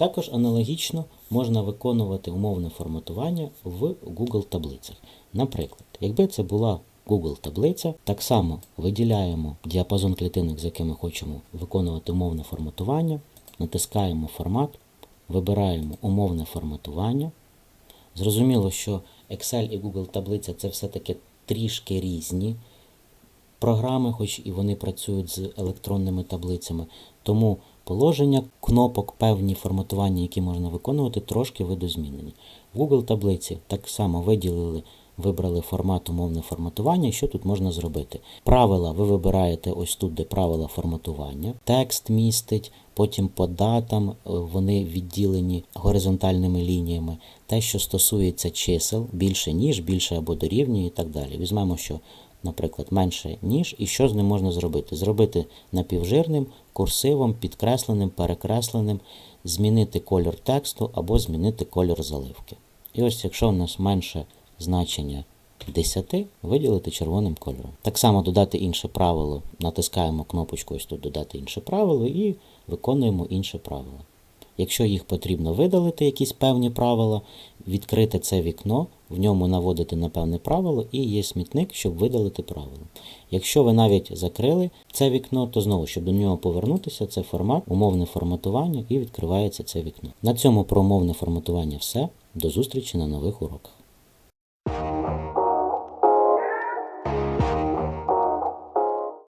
Також аналогічно можна виконувати умовне форматування в Google таблицях. Наприклад, якби це була Google таблиця, так само виділяємо діапазон клітинок, з якими хочемо виконувати умовне форматування, натискаємо формат, вибираємо умовне форматування. Зрозуміло, що Excel і Google таблиця це все-таки трішки різні програми, хоч і вони працюють з електронними таблицями. Тому положення кнопок, певні форматування, які можна виконувати, трошки видозмінені. В Google таблиці так само виділили, вибрали формат умовне форматування. Що тут можна зробити? Правила ви вибираєте ось тут, де правила форматування. Текст містить, потім по датам е, вони відділені горизонтальними лініями. Те, що стосується чисел, більше ніж, більше або дорівнює і так далі. Візьмемо, що наприклад, менше ніж, і що з ним можна зробити? Зробити напівжирним, курсивом, підкресленим, перекресленим, змінити кольор тексту або змінити кольор заливки. І ось якщо у нас менше значення 10, виділити червоним кольором. Так само додати інше правило, натискаємо кнопочку ось тут додати інше правило і виконуємо інше правило. Якщо їх потрібно видалити, якісь певні правила, відкрити це вікно, в ньому наводити на певне правило і є смітник, щоб видалити правило. Якщо ви навіть закрили це вікно, то знову, щоб до нього повернутися, це формат, умовне форматування і відкривається це вікно. На цьому про умовне форматування все. До зустрічі на нових уроках.